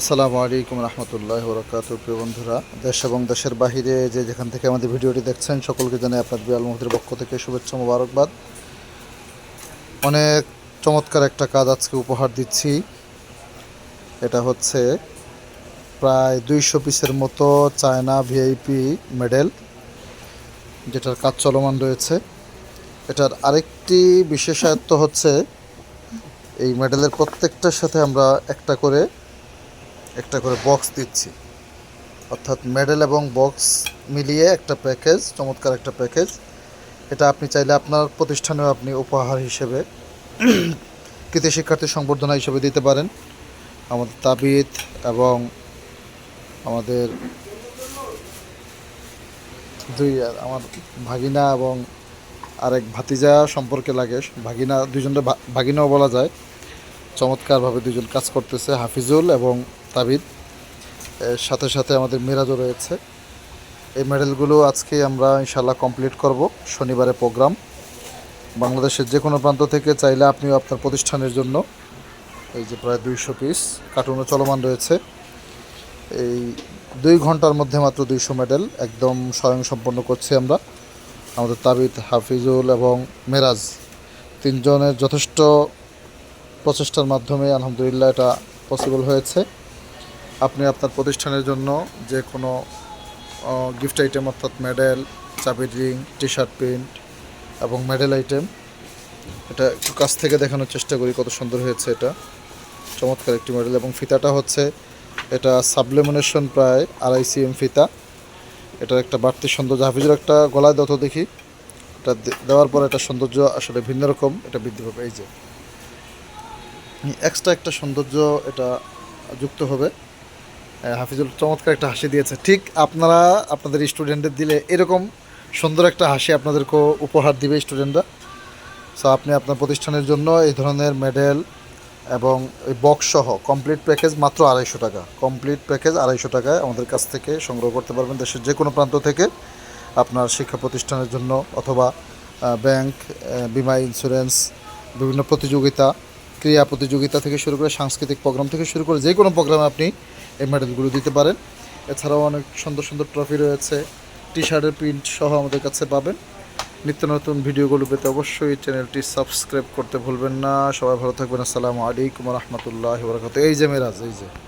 আসসালামু আলাইকুম রহমতুল্লাহ বরকাত প্রিয় বন্ধুরা, দেশ এবং দেশের বাহিরে যে যেখান থেকে আমাদের ভিডিওটি দেখছেন, সকলকে জানাই আপনার বিয়াল মহদের পক্ষ থেকে শুভেচ্ছা মোবারকবাদ। অনেক চমৎকার একটা কাজ আজকে উপহার দিচ্ছি। এটা হচ্ছে প্রায় দুইশো পিসের মতো চায়না ভিআইপি মেডেল, যেটার কাজ চলমান রয়েছে। এটার আরেকটি বিশেষায়ত্ব হচ্ছে, এই মেডেলের প্রত্যেকটার সাথে আমরা একটা করে একটা করে বক্স দিচ্ছি। অর্থাৎ মেডেল এবং বক্স মিলিয়ে একটা প্যাকেজ চমৎকার একটা প্যাকেজ এটা আপনি চাইলে আপনার প্রতিষ্ঠানেও আপনি উপহার হিসেবে কৃতি শিক্ষার্থী সংবর্ধনা হিসেবে দিতে পারেন। আমাদের তাবিদ এবং আমাদের দুই, আমার ভাগিনা এবং আরেক ভাতিজা সম্পর্কে লাগে। ভাগিনা দুজনের ভা- ভাগিনাও বলা যায়। চমৎকারভাবে দুজন কাজ করতেছে, হাফিজুল এবং তাবিদ। এর সাথে সাথে আমাদের মেরাজও রয়েছে। এই মেডেলগুলো আজকে আমরা ইনশাল্লাহ কমপ্লিট করব। শনিবারে প্রোগ্রাম। বাংলাদেশের যে কোনো প্রান্ত থেকে চাইলে আপনিও আপনার প্রতিষ্ঠানের জন্য এই যে প্রায় দুইশো পিস কার্টুনও চলমান রয়েছে। এই দুই ঘণ্টার মধ্যে মাত্র দুইশো মেডেল একদম স্বয়ংসম্পন্ন করছি আমরা। আমাদের তাবিদ হাফিজুল এবং মেরাজ তিনজনের যথেষ্ট প্রচেষ্টার মাধ্যমে আলহামদুলিল্লাহ এটা পসিবল হয়েছে। আপনি আপনার প্রতিষ্ঠানের জন্য যে কোনো গিফট আইটেম অর্থাৎ মেডেল চাবির রিং টি শার্ট প্রিন্ট এবং মেডেল আইটেম এটা একটু কাছ থেকে দেখানোর চেষ্টা করি কত সুন্দর হয়েছে এটা। চমৎকার একটি মডেল এবং ফিতাটা হচ্ছে, এটা সাবলিমিনেশন প্রায় আড়াই সিএম ফিতা। এটার একটা বাড়তি সৌন্দর্য, হাফিজুর একটা গলায় দত দেখি। এটা দেওয়ার পর এটা সৌন্দর্য আসলে ভিন্ন রকম, এটা বৃদ্ধি পাবে, এই যে। এক্সট্রা একটা সৌন্দর্য এটা যুক্ত হবে। হাফিজুল, চমৎকার একটা হাসি দিয়েছে। ঠিক আপনারা, আপনাদের স্টুডেন্টদের দিলে এরকম সুন্দর একটা হাসি আপনাদেরকে উপহার দিবে স্টুডেন্টরা সো আপনি আপনার প্রতিষ্ঠানের জন্য এই ধরনের মেডেল এবং এই বক্স সহ কমপ্লিট প্যাকেজ মাত্র আড়াইশো টাকা। কমপ্লিট প্যাকেজ আড়াইশো টাকায় আমাদের কাছ থেকে সংগ্রহ করতে পারবেন দেশের যে কোনো প্রান্ত থেকে আপনার শিক্ষা প্রতিষ্ঠানের জন্য অথবা ব্যাংক বিমা ইন্স্যুরেন্স বিভিন্ন প্রতিযোগিতা। ক্রীড়া প্রতিযোগিতা থেকে শুরু করে সাংস্কৃতিক প্রোগ্রাম থেকে শুরু করে যে কোনো প্রোগ্রামে আপনি এই মেডেলগুলো দিতে পারেন। এছাড়াও অনেক সুন্দর সুন্দর ট্রফি রয়েছে। টি শার্টের প্রিন্ট সহ আমাদের কাছে পাবেন। নিত্য নতুন ভিডিওগুলো পেতে অবশ্যই চ্যানেলটি সাবস্ক্রাইব করতে ভুলবেন না। সবাই ভালো থাকবেন। আসসালামু আলাইকুম রহমতুল্লাহ বরকাত এই যে মেরাজ, এই যে।